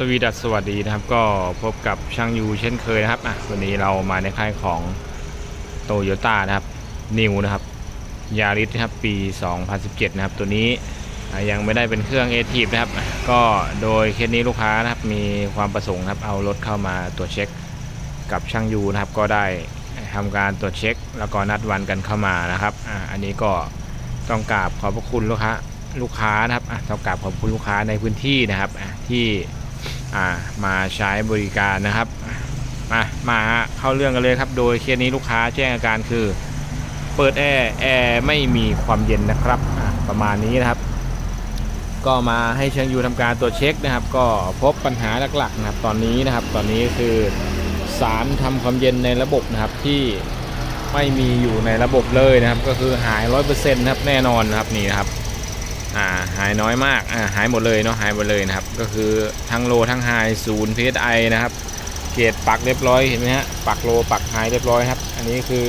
สวีดัสสวัสดีนะครับ ก็พบกับช่างยูเช่นเคยนะครับอะวันนี้เรามาในค่ายของโตโยต้านะครับนิวนะครับยาริสนะครับปี 2017 นะครับ ตัวนี้ยังไม่ได้เป็นเครื่องเอทีฟนะครับ ก็โดยเคสนี้ลูกค้านะครับมีความประสงค์นะครับเอารถเข้ามาตรวจเช็คกับช่างยูนะครับ ก็ได้ทำการตรวจเช็ค แล้วก็นัดวันกันเข้ามานะครับอะอันนี้ก็ต้องกราบขอบพระคุณลูกค้าลูกค้านะครับอะต้องกราบขอบคุณลูกค้าในพื้นที่นะครับที่ อ่ามาใช้บริการนะครับมามาเข้าเรื่องกันเลยครับ โดยเคสนี้ลูกค้าแจ้งอาการคือ เปิดแอร์แอร์ไม่มีความเย็นนะครับประมาณนี้นะครับ ก็มาให้เชิงยูทำการตรวจเช็คนะครับ ก็พบปัญหาหลักๆนะครับ ตอนนี้นะครับ ตอนนี้คือสารทำความเย็นในระบบนะครับที่ไม่มีอยู่ในระบบเลยนะครับ ก็คือหายร้อยเปอร์เซ็นต์นะครับแน่นอนนะครับนี่นะครับ อ่าหายน้อยมากอ่าหายหมดเลยเนาะหายหมดเลยนะครับ ก็คือทั้งโลทั้งไฮศูนย์ PSI นะครับ เกรดปักเรียบร้อยเห็นไหมฮะปักโลปักไฮเรียบร้อยครับ อันนี้คือ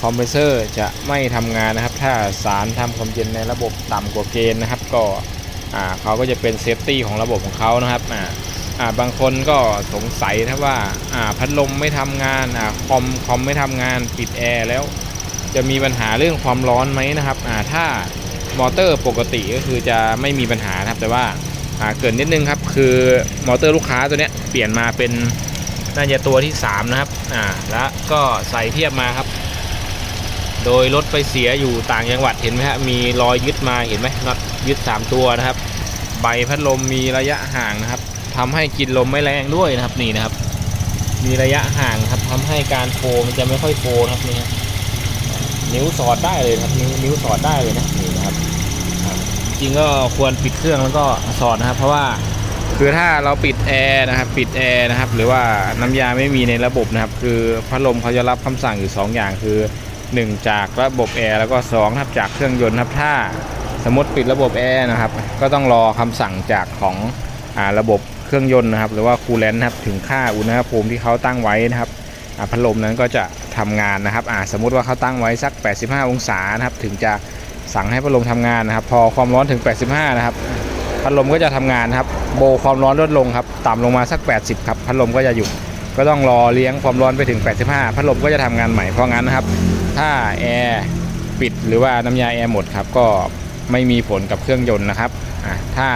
คอมเพรสเซอร์จะไม่ทำงานนะครับ ถ้าสารทำความเย็นในระบบต่ำกว่าเกณฑ์นะครับ ก็อ่าเขาก็จะเป็นเซฟตี้ของระบบของเขานะครับอ่าอ่าบางคนก็สงสัยนะว่าอ่าพัดลมไม่ทำงานอ่าคอมคอมไม่ทำงานปิดแอร์แล้ว จะมีปัญหาเรื่องความร้อนไหมนะครับอ่าถ้า มอเตอร์ปกติก็คือจะไม่มีปัญหานะครับ แต่ว่าเกิดนิดนึงครับ คือมอเตอร์ลูกค้าตัวเนี้ยเปลี่ยนมาเป็นน่าจะตัวที่ 3 นะครับ อ่า แล้วก็ใส่เทียบมาครับ โดยรถไปเสียอยู่ต่างจังหวัดเห็นไหมฮะ มีรอยยึดมาเห็นไหมน็อตยึด 3 ตัวนะครับ ใบพัดลมมีระยะห่างนะครับทำให้กินลมไม่แรงด้วยนะครับนี่นะครับ มีระยะห่างครับทำให้การโฟมันจะไม่ค่อยโฟนะครับนี่นิ้วสอดได้เลยครับ นิ้วนิ้วสอดได้เลยนะนี่นะครับอ่าจ ริงก็ควรปิดเครื่องแล้วก็สอดนะครับ เพราะว่าคือถ้าเราปิดแอร์นะครับปิดแอร์นะครับหรือว่าน้ำยาไม่มีในระบบนะครับ คือพัดลมเขาจะรับคำสั่งอยู่ 2 อย่างคือ 1 จากระบบแอร์แล้วก็2ครับจากเครื่องยนต์ครับถ้าสมมติปิดระบบแอร์นะครับ ก็ต้องรอคำสั่งจากของอาระบบเครื่องยนต์นะครับ หรือว่าคูลเลนต์ครับถึงค่าอุณหภูมิที่เขาตั้งไว้นะครับพัดลมนั้นก็จะทำงานนะครับอ่าสมมุติว่าเขาตั้งไว้สัก 85 องศานะครับถึงจะ สั่งให้พัดลมทำงานนะครับ พอความร้อนถึง 85 นะครับ พัดลมก็จะทำงานนะครับ โบความร้อนลดลงครับ ต่ำลงมาสัก 80 ครับ พัดลมก็จะหยุด ก็ต้องรอเลี้ยงความร้อนไปถึง 85 พัดลมก็จะทำงานใหม่ เพราะงั้นนะครับ ถ้าแอร์ปิดหรือว่าน้ำยาแอร์หมดครับ ก็ไม่มีผลกับเครื่องยนต์นะครับ ถ้า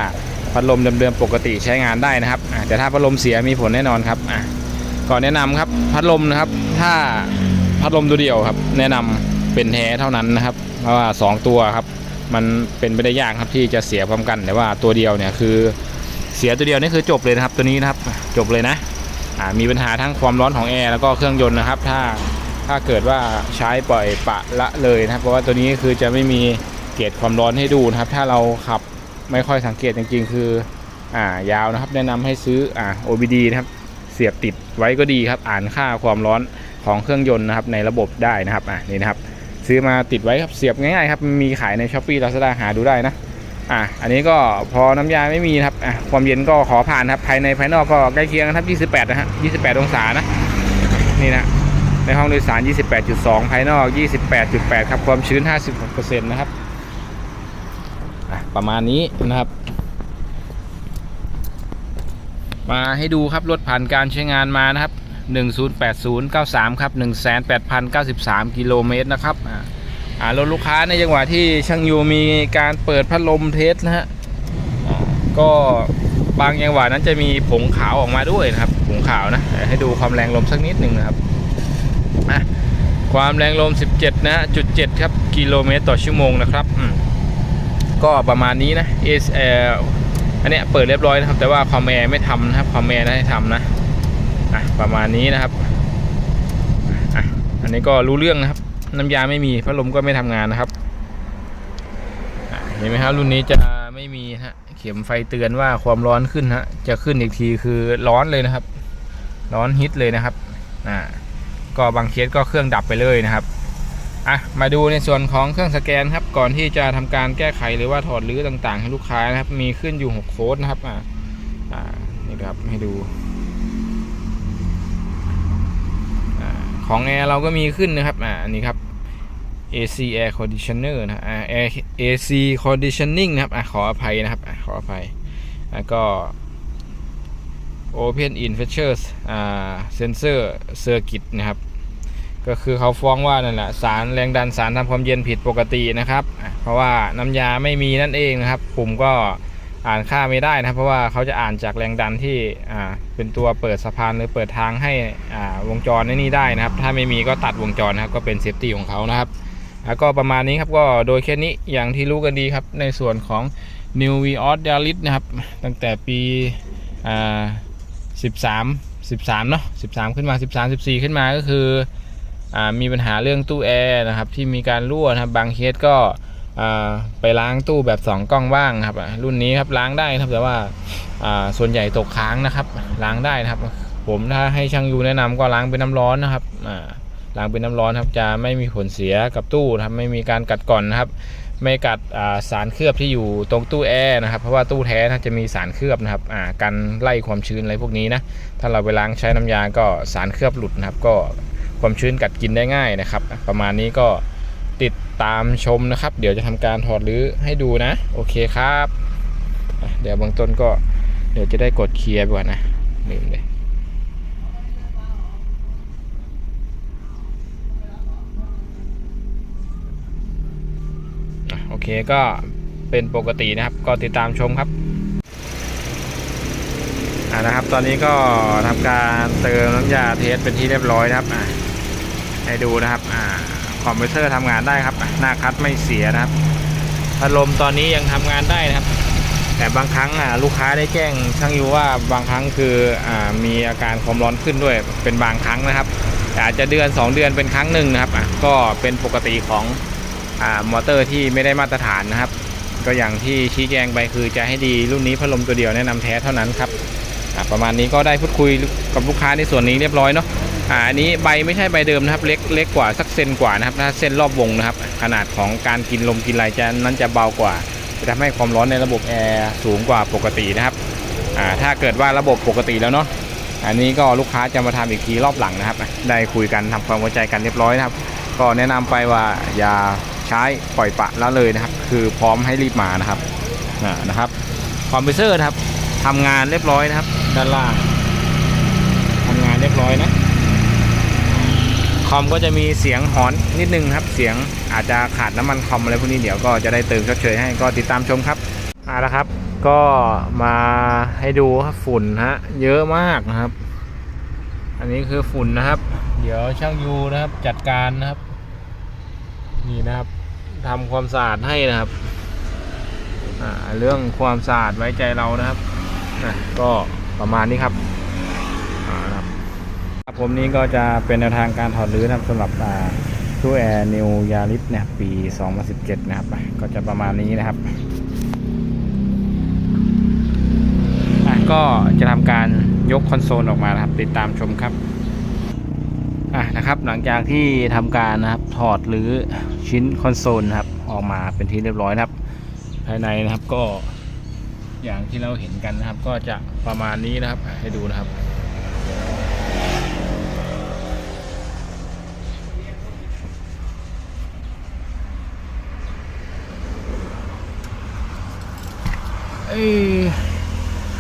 พัดลมเดิมๆปกติใช้งานได้นะครับ แต่ถ้าพัดลมเสียมีผลแน่นอนครับก่อนแนะนำครับ พัดลมนะครับ ถ้าพัดลมตัวเดียวครับ แนะนำ เป็นแท้เท่านั้นนะครับ เพราะว่า 2 ตัวครับ มันเป็นไปได้ยากครับที่จะเสียพร้อมกันแต่ว่าตัวเดียวเนี่ยคือเสียตัวเดียวนี่คือจบเลยนะครับตัวนี้นะครับจบเลยนะอ่ามีปัญหาทั้งความร้อนของแอร์แล้วก็เครื่องยนต์นะครับ ถ้าถ้าเกิดว่าใช้ปล่อยปะละเลยนะครับ เพราะว่าตัวนี้คือจะไม่มีเกจความร้อนให้ดูนะครับ ถ้าเราขับไม่ค่อยสังเกตจริงๆ คืออ่ายาวนะครับ แนะนำให้ซื้ออ่า OBD นะครับ เสียบติดไว้ก็ดีครับ อ่านค่าความร้อนของเครื่องยนต์นะครับ ในระบบได้นะครับอะนี่นะครับ ซื้อมาติดไว้ครับเสียบง่ายๆครับมีขายใน s h อ p e e Lazada หาดูได้นะอะอันนี้ก็พอน้ำยาไม่มีครับอะความเย็นก็ขอผ่านครับภายในภายนอกก็ใกล้เคียงกันครับ 28 นะฮะ 28 องศานะนี่นะในห้องโดยสาร 28.2 ภายนอก 28.8 ครับ ความชื้น 56%นะครับประมาณนี้นะครับ มาให้ดูครับรถผ่านการใช้งานมานะครับ 108093 ครับ 18,093 กิโลเมตรนะครับอ่ารถลูกค้าในจังหวะที่ช่างยูมีการเปิดพัดลมเทสนะฮะอ่าก็บางจังหวะนั้นจะมีผงขาวออกมาด้วยนะครับ ผงขาวนะ ให้ดูความแรงลมสักนิดหนึ่งนะครับความแรงลม 17 นะฮะจุด7ครับ กิโลเมตรต่อชั่วโมงนะครับอืมก็ประมาณนี้นะ S L อันเนี้ยเปิดเรียบร้อยนะครับ แต่ว่าคอมแอร์ไม่ทำนะครับคอมแอร์ได้ทำนะ อะประมาณนี้นะครับอะอันนี้ก็รู้เรื่องนะครับ น้ำยาไม่มีพัดลมก็ไม่ทำงานนะครับเห็นไหมครับรุ่นนี้จะไม่มีฮะเข็มไฟเตือนว่าความร้อนขึ้นฮะจะขึ้นอีกทีคือร้อนเลยนะครับ ร้อนฮิตเลยนะครับอ่าก็บางเคสก็เครื่องดับไปเลยนะครับอะมาดูในส่วนของเครื่องสแกนครับ ก่อนที่จะทำการแก้ไขหรือว่าถอดรื้อต่างๆ ให้ลูกค้านะครับ มีขึ้นอยู่ 6 โค้ดนะครับอ่าอ่านี่ครับให้ดูอา ของแอร์เราก็มีขึ้นนะครับ อ่า อันนี้ครับ AC Air Conditioner นะอ่า Air AC Conditioning นะครับ อะ ขออภัยนะครับ อะ ขออภัย แล้วก็ Open in Features อ่า Sensor Circuit นะครับ ก็คือเขาฟ้องว่านั่นแหละ สารแรงดันสารทำความเย็นผิดปกตินะครับ เพราะว่าน้ำยาไม่มีนั่นเองนะครับ ปุ่มก็ อ่านค่าไม่ได้นะเพราะว่าเขาจะอ่านจากแรงดันที่อ่าเป็นตัวเปิดสะพานหรือเปิดทางให้อ่าวงจรในนี้ได้นะครับ ถ้าไม่มีก็ตัดวงจรนะครับก็เป็นเซฟตี้ของเขานะครับแล้วก็ประมาณนี้ครับก็โดยแค่นี้อย่างที่รู้กันดีครับในส่วนของ New Vios Yaris นะครับ ตั้งแต่ปีอ่า13 13เนาะ13 ขึ้นมา 13 14 ขึ้นมาก็คืออมีปัญหาเรื่องตู้แอร์นะครับที่มีการรั่วนะครับบางเคสก็ ไปล้างตู้แบบ 2 กล้องว่างครับรุ่นนี้ครับล้างได้ครับแต่ว่าส่วนใหญ่ตกค้างนะครับ ล้างได้นะครับ ผมถ้าให้ช่างยูแนะนำก็ล้างเป็นน้ำร้อนนะครับล้างเป็นน้ำร้อนครับจะไม่มีผลเสียกับตู้ครับไม่มีการกัดก่อนนะครับ ไม่กัดสารเคลือบที่อยู่ตรงตู้แอร์นะครับ เพราะว่าตู้แท้นะจะมีสารเคลือบนะครับอ่ากันไล่ความชื้นอะไรพวกนี้นะถ้าเราไปล้างใช้น้ำยาก็สารเคลือบหลุดนะครับ ก็ความชื้นกัดกินได้ง่ายนะครับ ประมาณนี้ก็ ตามชมนะครับ เดี๋ยวจะทำการถอดรือให้ดูนะ โอเคครับ เดี๋ยวเบื้องต้นก็เดี๋ยวจะได้กดเคลียร์ไปก่อนนะลืมเลยโอเคก็เป็นปกตินะครับ ก็ติดตามชมครับอ่านะครับ ตอนนี้ก็ทำการเติมน้ำยาเทสเป็นที่เรียบร้อยนะครับอ่าให้ดูนะครับอ่า อมพิวเตอร์ทำงานได้ครับ หน้าคัดไม่เสียนะครับพัดลมตอนนี้ยังทำงานได้นะครับ แต่บางครั้งอ่าลูกค้าได้แจ้งช่างยูว่าบางครั้งคืออ่ามีอาการความร้อนขึ้นด้วยเป็นบางครั้งนะครับอาจจะเดือน 2 เดือนเป็นครั้งหนึ่งนะครับก็เป็นปกติของอ่ามอเตอร์ที่ไม่ได้มาตรฐานนะครับ ก็อย่างที่ชี้แจงไปคือจะให้ดีรุ่นนี้พัดลมตัวเดียวแนะนำแท้เท่านั้นครับประมาณนี้ก็ได้พูดคุยกับลูกค้าในส่วนนี้เรียบร้อยเนาะ อ่าอันนี้ใบไม่ใช่ใบเดิมนะครับ เล็กเล็กกว่าสักเซนกว่านะครับถ้าเส้นรอบวงนะครับ ขนาดของการกินลมกินไรจะนั้นจะเบากว่าจะทำให้ความร้อนในระบบแอร์สูงกว่าปกตินะครับอ่าถ้าเกิดว่าระบบปกติแล้วเนาะอันนี้ก็ลูกค้าจะมาทำอีกทีรอบหลังนะครับ ได้คุยกันทำความเข้าใจกันเรียบร้อยนะครับ ก็แนะนำไปว่าอย่าใช้ปล่อยปละละเลยนะครับ คือพร้อมให้รีบมานะครับนะครับคอมพิวเตอร์ครับทำงานเรียบร้อยนะครับ ด้านล่างทำงานเรียบร้อยนะ คอมก็จะมีเสียงหอนนิดนึงครับ เสียงอาจจะขาดน้ำมันคอมอะไรพวกนี้เดี๋ยวก็จะได้เติมชดเชยให้ก็ติดตามชมครับเอาละครับ ก็มาให้ดูครับฝุ่นฮะเยอะมากนะครับ อันนี้คือฝุ่นนะครับ เดี๋ยวช่างยูนะครับจัดการนะครับ นี่นะครับทำความสะอาดให้นะครับเรื่องความสะอาดไว้ใจเรานะครับก็ประมาณนี้ครับ ครับผมนี้ก็จะเป็นแนวทางการถอดรื้อนะครับสำหรับตู้แอร์นิวยาริสเนี่ยปี 2017 นะครับ ก็จะประมาณนี้นะครับก็จะทำการยกคอนโซลออกมานะครับ ติดตามชมครับอะนะครับ หลังจากที่ทำการนะครับถอดหรือชิ้นคอนโซลนะครับออกมาเป็นที่เรียบร้อยนะครับ ภายในนะครับก็อย่างที่เราเห็นกันนะครับ ก็จะประมาณนี้นะครับให้ดูนะครับ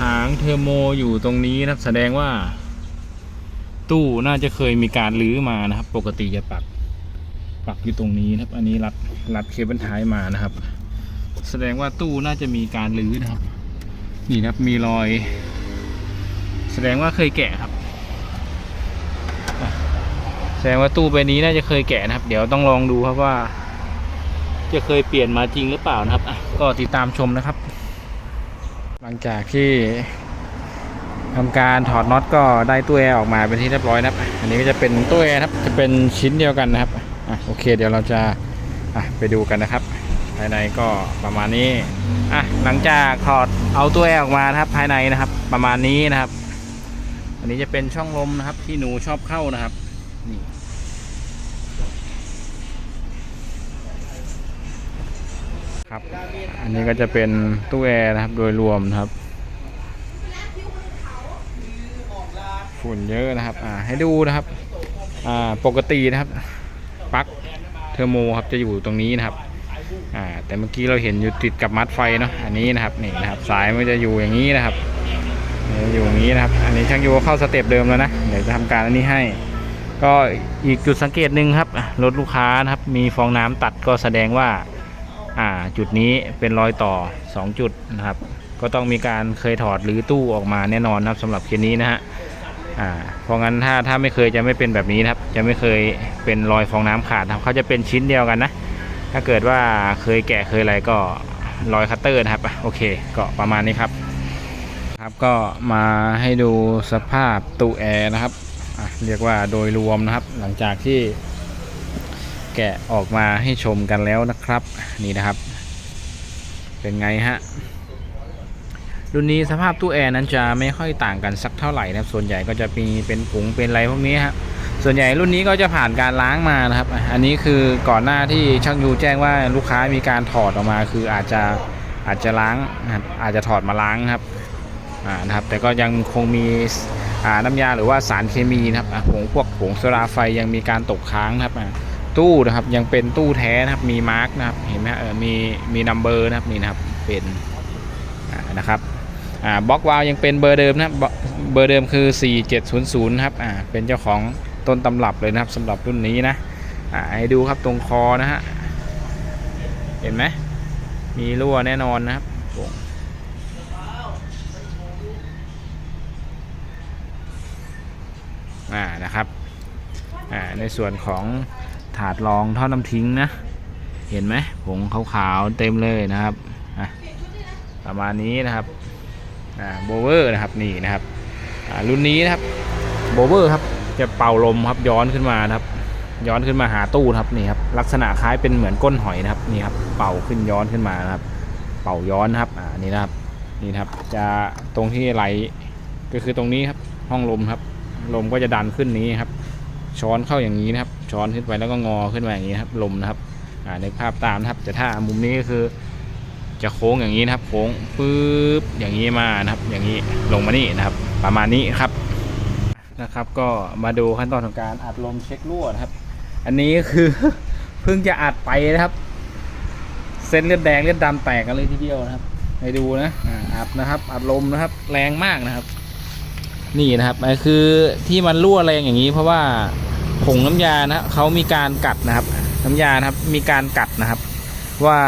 หางเทอร์โมอยู่ตรงนี้นะครับแสดงว่า ตู้น่าจะเคยมีการรื้อมานะครับ ปกติจะปัก ปักอยู่ตรงนี้นะครับ อันนี้รัดรัดเคเบิลท้ายมานะครับ แสดงว่าตู้น่าจะมีการรื้อนะครับ นี่นะครับมีรอย แสดงว่าเคยแกะครับแสดงว่าตู้ใบนี้น่าจะเคยแกะนะครับ เดี๋ยวต้องลองดูครับว่า จะเคยเปลี่ยนมาจริงหรือเปล่านะครับก็ติดตามชมนะครับ ลังจากที่ทำการถอดน็อตก็ได้ตู้แอร์ออกมาเป็นที่เรียบร้อยนะครับ อันนี้ก็จะเป็นตู้แอร์ครับ จะเป็นชิ้นเดียวกันนะครับอะโอเค เดี๋ยวเราจะอะไปดูกันนะครับ ภายในก็ประมาณนี้อะหลังจากถอดเอาตู้แอร์ออกมานะครับภายในนะครับ ประมาณนี้นะครับ อันนี้จะเป็นช่องลมนะครับที่หนูชอบเข้านะครับ นี่ ครับ อันนี้ก็จะเป็นตู้แอร์นะครับโดยรวมนะครับ ฝุ่นเยอะนะครับ อ่าให้ดูนะครับ อ่าปกตินะครับปลั๊กเทอร์โมครับจะอยู่ตรงนี้นะครับ อ่าแต่เมื่อกี้เราเห็นอยู่ติดกับมัดไฟเนาะ อันนี้นะครับนี่นะครับสายมันจะอยู่อย่างนี้นะครับอยู่อย่างนี้นะครับ อันนี้ช่างยูเข้าสเต็ปเดิมแล้วนะ เดี๋ยวจะทำการอันนี้ให้ ก็อีกจุดสังเกตหนึ่งครับ รถลูกค้านะครับ มีฟองน้ำตัดก็แสดงว่า อ่าจุดนี้เป็นรอยต่อ 2 จุดนะครับ ก็ต้องมีการเคยถอดหรือตู้ออกมาแน่นอนนะครับสำหรับเคสนี้นะฮะอ่าเพราะงั้นถ้าถ้าไม่เคยจะไม่เป็นแบบนี้นะครับ จะไม่เคยเป็นรอยฟองน้ำขาดนะครับเขาจะเป็นชิ้นเดียวกันนะ ถ้าเกิดว่าเคยแกะเคยอะไรก็รอยคัตเตอร์นะครับโอเคก็ประมาณนี้ครับครับก็มาให้ดูสภาพตู้แอร์นะครับเรียกว่าโดยรวมนะครับ หลังจากที่ แกะออกมาให้ชมกันแล้วนะครับ นี่นะครับ เป็นไงฮะรุ่นนี้สภาพตู้แอร์นั้นจะไม่ค่อยต่างกันสักเท่าไหร่นะครับ ส่วนใหญ่ก็จะมีเป็นผงเป็นอะไรพวกนี้ครับส่วนใหญ่รุ่นนี้ก็จะผ่านการล้างมานะครับ อันนี้คือก่อนหน้าที่ช่างยูแจ้งว่าลูกค้ามีการถอดออกมา คืออาจจะอาจจะล้างอาจจะถอดมาล้างครับอ่านะครับ แต่ก็ยังคงมีอ่าน้ำยาหรือว่าสารเคมีนะครับผงพวกผงโซดาไฟยังมีการตกค้างครับอะ ตู้นะครับยังเป็นตู้แท้นะครับมีมาร์กนะครับเห็นไหมเออมีมีนัมเบอร์นะครับนี่นะครับเป็นนะครับบล็อกวาลยังเป็นเบอร์เดิมนะเบอร์เบอร์เดิมคือ 4700นะครับอ่าเป็นเจ้าของต้นตำรับเลยนะครับสำหรับรุ่นนี้นะอ่าให้ดูครับตรงคอนะฮะเห็นไหมมีรั่วแน่นอนนะครับอ่านะครับอ่าในส่วนของ ถาดรองท่อน้ำทิ้งนะ เห็นไหมผงขาวๆเต็มเลยนะครับอะประมาณนี้นะครับอ่าโบเวอร์นะครับนี่นะครับอ่ารุ่นนี้นะครับโบเวอร์ครับจะเป่าลมครับย้อนขึ้นมานะครับ ย้อนขึ้นมาหาตู้ครับนี่ครับลักษณะคล้ายเป็นเหมือนก้นหอยนะครับนี่ครับเป่าขึ้นย้อนขึ้นมานะครับ เป่าย้อนครับอ่านี่นะครับนี่ครับจะตรงที่ไหลก็คือตรงนี้ครับห้องลมครับลมก็จะดันขึ้นนี้ครับ ช้อนเข้าอย่างนี้นะครับ ช้อนขึ้นไปแล้วก็งอขึ้นมาอย่างนี้ครับลมนะครับในภาพตามนะครับแต่ถ้ามุมนี้ก็คือ จะโค้งอย่างนี้นะครับ โค้งปึ๊บอย่างนี้มานะครับ อย่างนี้ลงมานี่นะครับ ประมาณนี้ครับนะครับ ก็มาดูขั้นตอนของการอัดลมเช็ครั่วนะครับ อันนี้คือเพิ่งจะอัดไปนะครับ เส้นเลือดแดงเลือดดำแตกกันเลยทีเดียวนะครับให้ดูนะอัดนะครับ อัดลมนะครับ แรงมากนะครับ นี่นะครับคือที่มันรั่วแรงอย่างนี้เพราะว่า ผงน้ำยานะเขามีการกัดนะครับ น้ำยานะครับมีการกัดนะครับ ว่า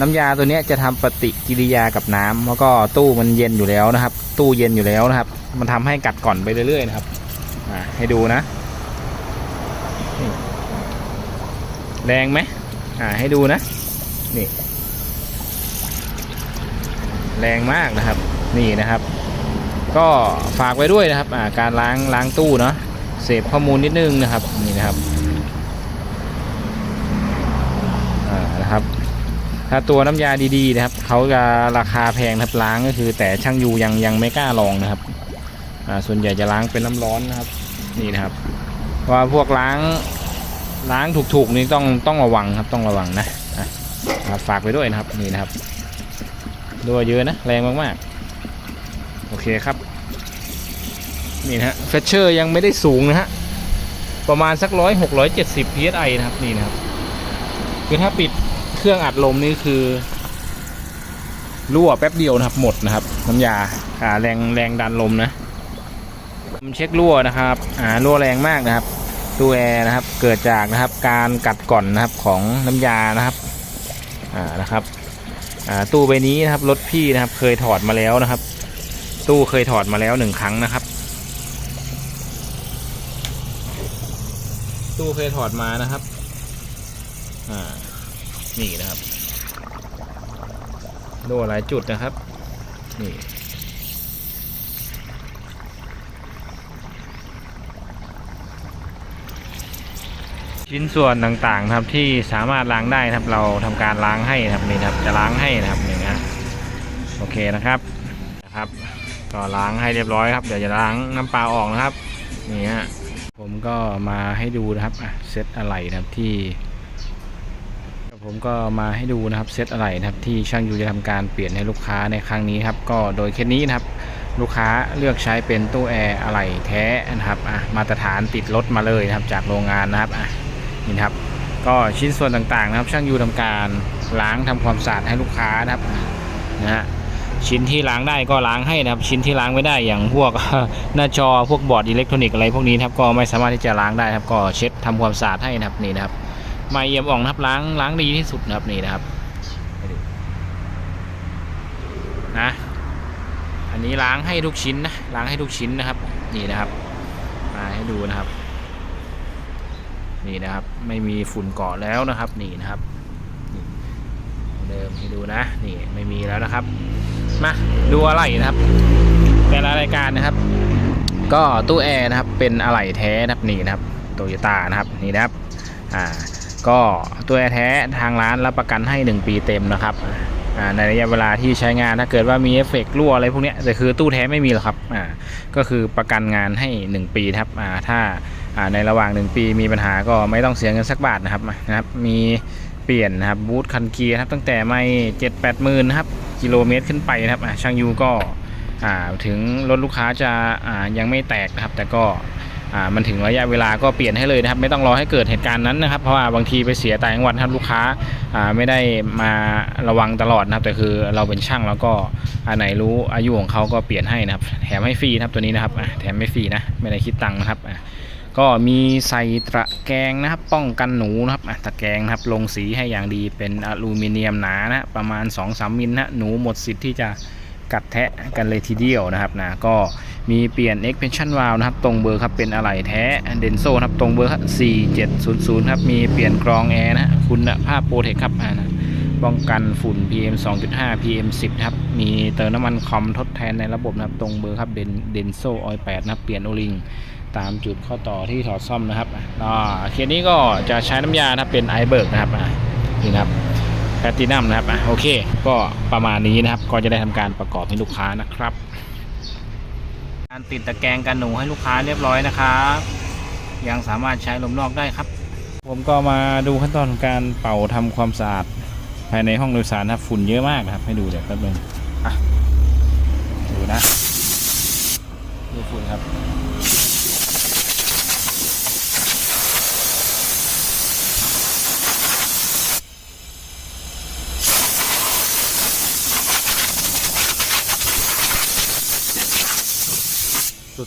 น้ำยาตัวนี้จะทำปฏิกิริยากับน้ำแล้วก็ตู้มันเย็นอยู่แล้วนะครับ ตู้เย็นอยู่แล้วนะครับ มันทำให้กัดก่อนไปเรื่อยๆนะครับอ่าให้ดูนะ แรงไหมอ่าให้ดูนะนี่แรงมากนะครับ นี่นะครับ ก็ฝากไว้ด้วยนะครับ การล้างล้างตู้เนาะ เสพข้อมูลนิดนึงนะครับนี่นะครับอ่านะครับ ถ้าตัวน้ำยาดีๆนะครับเขาจะราคาแพงนะครับล้างก็คือ แต่ช่างยูยังยังไม่กล้าลองนะครับอ่าส่วนใหญ่จะล้างเป็นน้ำร้อนนะครับ นี่นะครับ ว่าพวกล้างล้างถูกๆนี่ต้องต้องระวังครับต้องระวังนะอะครับฝากไปด้วยนะครับนี่นะครับดูเยอะนะแรงมากๆ โอเคครับ นี่นะฮะเฟชเชอร์ยังไม่ได้สูงนะฮะ ประมาณสักร้อยหกร้อยเจ็ดสิบ psi นะครับ นี่นะครับ คือถ้าปิดเครื่องอัดลมนี่คือรั่วแป๊บเดียวนะครับ หมดนะครับ น้ำยาอ่าแรงแรงดันลมนะผมเช็ครั่วนะครับอ่ารั่วแรงมากนะครับตู้แอร์นะครับเกิดจากนะครับการกัดก่อนนะครับของน้ำยานะครับอ่านะครับอ่าตู้ใบนี้นะครับรถพี่นะครับเคยถอดมาแล้วนะครับ ตู้เคยถอดมาแล้วหนึ่งครั้งนะครับ ตู้เคยถอดมานะครับ อ่า นี่นะครับรั่วหลายจุดนะครับ นี่ ชิ้นส่วนต่างๆครับที่สามารถล้างได้ครับ เราทำการล้างให้ครับนี่ครับ จะล้างให้นะครับนี่นะโอเคนะครับนะครับ ก็ล้างให้เรียบร้อยครับ เดี๋ยวจะล้างน้ำปลาออกนะครับ นี่ฮะ ก็มาให้ดูนะครับอะเซตอะไรนะครับที่ผมก็มาให้ดูนะครับเซตอะไรนะครับที่ช่างยูจะทำการเปลี่ยนให้ลูกค้าในครั้งนี้ครับก็โดยเคสนี้นะครับลูกค้าเลือกใช้เป็นตู้แอร์อะไหล่แท้นะครับอะมาตรฐานติดรถมาเลยนะครับจากโรงงานนะครับอะนี่ครับก็ชิ้นส่วนต่างๆนะครับช่างยูทำการล้างทำความสะอาดให้ลูกค้านะครับนะฮะ ชิ้นที่ล้างได้ก็ล้างให้นะครับ ชิ้นที่ล้างไม่ได้อย่างพวกหน้าจอพวกบอร์ดอิเล็กทรอนิกส์อะไรพวกนี้ครับก็ไม่สามารถที่จะล้างได้ครับก็เช็ดทำความสะอาดให้นะครับนี่นะครับไม่เยี่ยมอ่องนะครับล้างล้างดีที่สุดนะครับนี่นะครับนะอันนี้ล้างให้ทุกชิ้นนะล้างให้ทุกชิ้นนะครับ นี่นะครับ มาให้ดูนะครับ นี่นะครับ ไม่มีฝุ่นเกาะแล้วนะครับ นี่นะครับ เดิมให้ดูนะ นี่ไม่มีแล้วนะครับ มาดูอะไรนะครับ แต่ละรายการนะครับ ก็ตู้แอร์นะครับเป็นอะไหล่แท้นะครับนี่นะครับโตโยต้านะครับนี่นะครับอ่าก็ตัวแอร์แท้ทางร้านรับประกันให้ 1 ปีเต็มนะครับในระยะเวลาที่ใช้งานถ้าเกิดว่ามีเอฟเฟกรั่วอะไรพวกนี้แต่คือตู้แท้ไม่มีหรอกครับอ่าก็คือประกันงานให้ 1 ปีครับอ่าถ้าอ่าในระหว่าง 1 ปีมีปัญหาก็ไม่ต้องเสียเงินสักบาทนะครับนะครับมี เปลี่ยนนะครับบูทคันเกียร์ครับตั้งแต่ไม่เจ็ดแปดหมื่นนะครับกิโลเมตรขึ้นไปนะครับช่างยูก็ถึงรถลูกค้าจะยังไม่แตกนะครับ แต่ก็มันถึงระยะเวลาก็เปลี่ยนให้เลยนะครับ ไม่ต้องรอให้เกิดเหตุการณ์นั้นนะครับ เพราะว่าบางทีไปเสียต่างจังหวัดนครับลูกค้าไม่ได้มาระวังตลอดนะครับ แต่คือเราเป็นช่างแล้วก็อันไหนรู้อายุของเขาก็เปลี่ยนให้นะครับ แถมให้ฟรีนะครับตัวนี้นะครับแถมไม่ฟรีนะไม่ได้คิดตังค์นะครับ ก็มีใส่ตะแกรงนะครับ ป้องกันหนูนะครับตะแกรงนะครับลงสีให้อย่างดีเป็นอลูมิเนียมหนานะประมาณ 2-3มิลนะหนูหมดสิทธิ์ที่จะกัดแทะกันเลยทีเดียวนะครับนะก็มีเปลี่ยน expansion valve นะครับ ตรงเบอร์ครับเป็นอะไหล่แท้เดนโซครับตรงเบอร์ครับ4700 ครับ มีเปลี่ยนกรองแอร์นะคุณภาพโปรเทคครับนะป้องกันฝุ่น PM 2.5 PM 10 ครับ มีเติมน้ำมันคอมทดแทนในระบบนะครับ ตรงเบอร์ครับเดนเดนโซออย8นะครับ เปลี่ยนโอลิง ตามจุดข้อต่อที่ถอดซ่อมนะครับอ่าเคสนี้ก็จะใช้น้ำยานะครับเป็นไอเบิร์กนะครับอ่านี่นะครับแพลตินัมนะครับอะโอเค ก็ประมาณนี้นะครับ ก็จะได้ทำการประกอบให้ลูกค้านะครับ การติดตะแกรงกันหนูให้ลูกค้าเรียบร้อยนะครับยังสามารถใช้ลมนอกได้ครับ ผมก็มาดูขั้นตอนของการเป่าทำความสะอาดภายในห้องโดยสารนะครับฝุ่นเยอะมากนะครับ ให้ดูเดี๋ยวแป๊บนึงอะดูนะ ดูฝุ่นครับ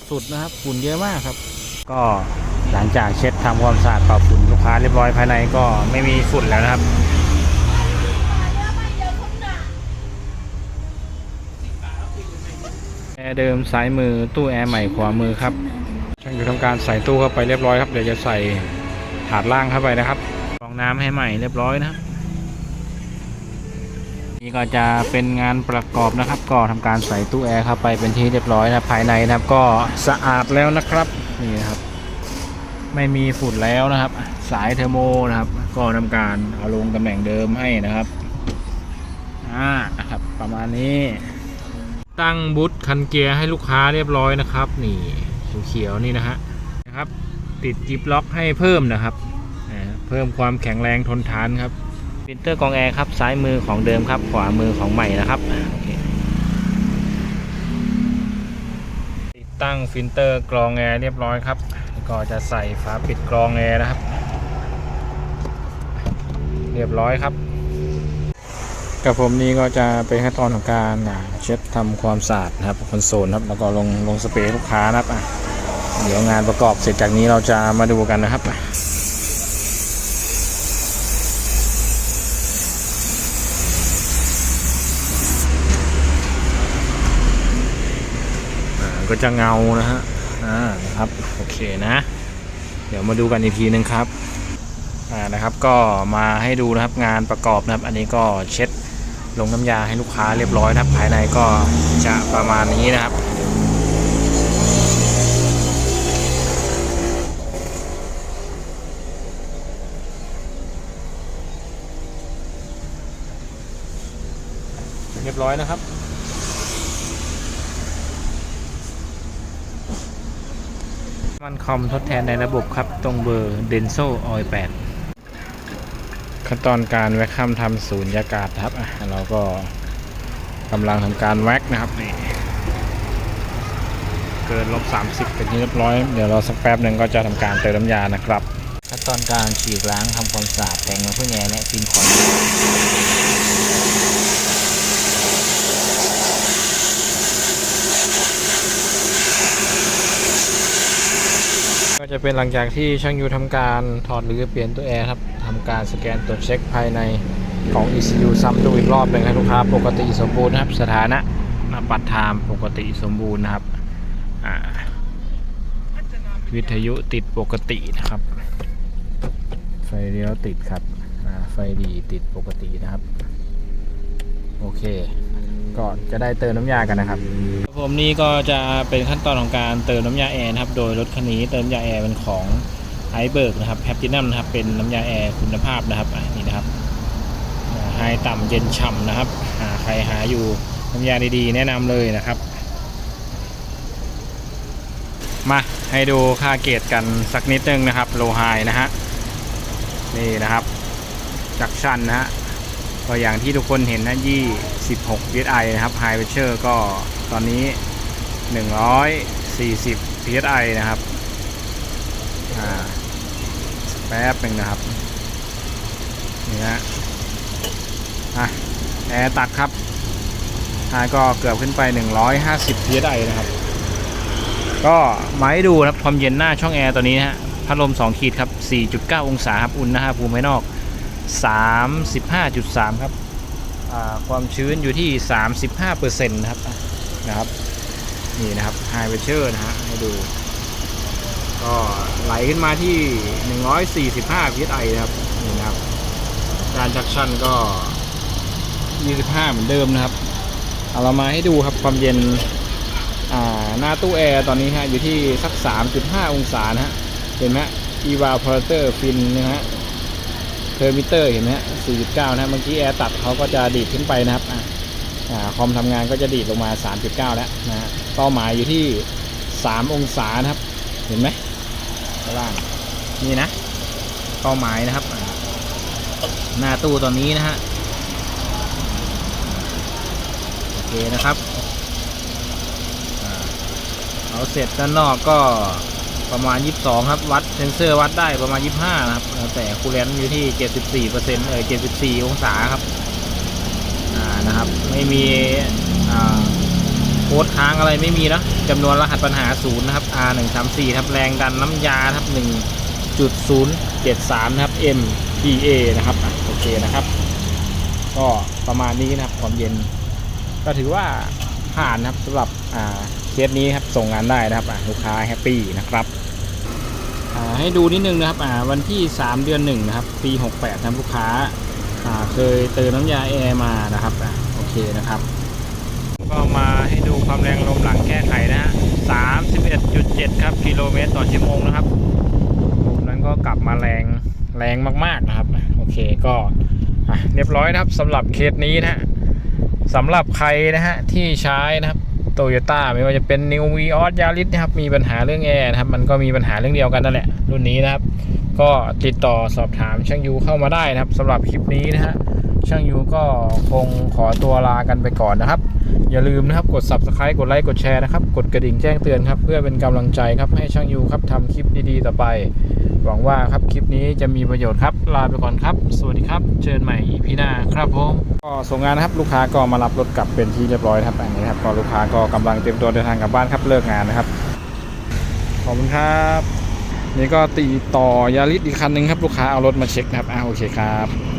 สุดนะครับฝุ่นเยอะมากครับ ก็หลังจากเช็ดทำความสะอาดเป่าฝุ่นลูกค้าเรียบร้อยภายในก็ไม่มีฝุ่นแล้วนะครับแอร์เดิมซ้ายมือตู้แอร์ใหม่ขวามือครับช่างอยู่ทำการใส่ตู้เข้าไปเรียบร้อยครับเดี๋ยวจะใส่ถาดล่างเข้าไปนะครับรองน้ำให้ใหม่เรียบร้อยนะครับ นี่ก็จะเป็นงานประกอบนะครับ ก็ทำการใส่ตู้แอร์เข้าไปเป็นที่เรียบร้อยนะภายในนะครับ ก็สะอาดแล้วนะครับนี่นะครับ ไม่มีฝุ่นแล้วนะครับ สายเทอร์โมนะครับ ก็ทำการเอาลงตำแหน่งเดิมให้นะครับอ่านะครับประมาณนี้ ตั้งบูทคันเกียร์ให้ลูกค้าเรียบร้อยนะครับ นี่เขียวๆนี่นะฮะนะครับ ติดจิบล็อกให้เพิ่มนะครับเพิ่มความแข็งแรงทนทานครับ ฟิลเตอร์กรองแอร์ครับ ซ้ายมือของเดิมครับ ขวามือของใหม่นะครับติดตั้งฟิลเตอร์กรองแอร์เรียบร้อยครับ ก็จะใส่ฝาปิดกรองแอร์นะครับ เรียบร้อยครับกับผมนี้ก็จะเป็นขั้นตอนของการเช็ดทำความสะอาดนะครับคอนโซลครับแล้วก็ลงลงสเปรย์ลูกค้านะครับเดี๋ยวงานประกอบเสร็จจากนี้เราจะมาดูกันนะครับ ก็จะเงานะฮะอ่านะครับโอเคนะ เดี๋ยวมาดูกันอีกทีนึงครับอ่านะครับก็มาให้ดูนะครับงานประกอบนะครับ อันนี้ก็เช็ดลงน้ำยาให้ลูกค้าเรียบร้อยนะครับภายในก็จะประมาณนี้นะครับเรียบร้อยนะครับ มันคอมทดแทนในระบบครับ ตรงเบอร์ Denso Oil 8ขั้นตอนการแว็กคัมทำศูนยากาศครับอะเราก็กำลังทำการแว็กนะครับนี่เกินลบ30 เป็นที่เรียบร้อย เดี๋ยวเราสักแป๊บหนึ่งก็จะทำการเติมน้ำยานะครับขั้นตอนการฉีดล้างทำความสะอาดแต่งมาเพื่อแง่และซินคอน จะเป็นหลังจากที่ช่างยูทำการถอดหรือเปลี่ยนตัวแอร์ครับทำการสแกนตรวจเช็คภายในของ ECU ซ้ำดูอีกรอบหนึ่งครับลูกค้าปกติสมบูรณ์นะครับ สถานะมาปัดไทม์ปกติสมบูรณ์นะครับวิทยุติดปกตินะครับ ไฟเลี้ยวติดครับไฟดีติดปกตินะครับ โอเค ก็จะได้เติมน้ำยากันนะครับผมนี่ก็จะเป็นขั้นตอนของการเติมน้ำยาแอร์นะครับโดยรถคันนี้เติมยาแอร์เป็นของไอเบิร์กนะครับแฮปปี้นัมนะครับเป็นน้ำยาแอร์คุณภาพนะครับนี่นะครับไฮต่ำเย็นฉ่ำนะครับ หาใครหาอยู่น้ำยาดีๆ แนะนำเลยนะครับ มาให้ดูค่าเกรดกันสักนิดนึงนะครับโลไฮนะฮะนี่นะครับจักชันนะฮะ ก็อย่างที่ทุกคนเห็นนะยี่16 psi นะครับ High Pressure ก็ตอนนี้ 140 psi นะครับแป๊บหนึ่งนะครับนี่นะอะแอร์ตัดครับอ่าก็เกือบขึ้นไป 150 psi นะครับ ก็มาให้ดูนะครับความเย็นหน้าช่องแอร์ตัวนี้นะฮะพัดลม 2 ขีดครับ 4.9 องศาครับ อุณหภูมิภายนอก 35.3 ครับอ่าความชื้นอยู่ที่ 35%นะครับนะครับ นี่นะครับ High Pressure นะฮะให้ดู ก็ไหลขึ้นมาที่ 145 psi นะครับนี่นะครับ การจักชันก็ 25 เหมือนเดิมนะครับ เอาเรามาให้ดูครับความเย็นหน้าตู้แอร์ตอนนี้ฮะอยู่ที่สัก 3.5 องศานะฮะ เห็นไหม evaporator fin นะฮะ เทอร์มิเตอร์เห็นไหมฮะ4.9นะฮะเมื่อกี้แอร์ตัดเขาก็จะดีดขึ้นไปนะครับอ่าคอมทำงานก็จะดีดลงมา 3.9 แล้วนะเป้าหมายอยู่ที่ 3 องศานะครับ เห็นไหมข้างล่างนี่นะ เป้าหมายนะครับ หน้าตู้ตอนนี้นะฮะโอเคนะครับอ่าเอาเสร็จด้านนอกก็ ประมาณ 22 ครับวัดเซนเซอร์วัดได้ประมาณ 25 นะครับ แต่คูลเลนต์อยู่ที่ 74เปอร์เซ็นต์เออ74 องศาครับอ่านะครับ ไม่มีอ่าโค้ดค้างอะไรไม่มีนะจำนวนรหัสปัญหาศูนย์นะครับ R 1 3 4ครับแรงดันน้ำยาครับ1.073 นะครับ MPa นะครับโอเคนะครับ ก็ประมาณนี้นะครับความเย็น ก็ถือว่าผ่านนะครับสำหรับอ่า เคสนี้ครับส่งงานได้นะครับลูกค้าแฮปปี้นะครับให้ดูนิดนึงนะครับวันที่ 3 เดือน1นะครับปี68นะครับลูกค้าเคยเติมน้ำยาแอร์มานะครับโอเคนะครับ ก็มาให้ดูความแรงลมหลังแก้ไขนะฮะ31.7 ครับกิโลเมตรต่อชั่วโมงนะครับนั้นก็กลับมาแรงแรงมากๆนะครับโอเคก็เรียบร้อยนะครับสำหรับเคสนี้นะฮะสำหรับใครนะฮะที่ใช้นะครับ โตโยต้าไม่ว่าจะเป็น New v ีออสยาริสนะครับมีปัญหาเรื่องแอร์นะครับมันก็มีปัญหาเรื่องเดียวกันนั่นแหละ รุ่นนี้นะครับ ก็ติดต่อสอบถามช่างยูเข้ามาได้นะครับสำหรับคลิปนี้นะฮะช่างยูก็คงขอตัวลากันไปก่อนนะครับ อย่าลืมนะครับกด subscribe กดไลค์กดแชร์นะครับ กดกระดิ่งแจ้งเตือนครับ เพื่อเป็นกำลังใจครับให้ช่างยูครับทำคลิปดีๆ ต่อไป หวังว่าครับคลิปนี้จะมีประโยชน์ครับ ลาไปก่อนครับ สวัสดีครับ เชิญใหม่ EP หน้าครับผมก็ส่งงานนะครับลูกค้าก็มารับรถกลับเป็นที่เรียบร้อยครับอันนี้ครับก็ลูกค้าก็กำลังเตรียมตัวเดินทางกลับบ้านครับเลิกงานนะครับ ขอบคุณครับ นี่ก็ตีต่อยาริสอีกคันหนึ่งครับลูกค้าเอารถมาเช็คนะครับอ่าโอเคครับ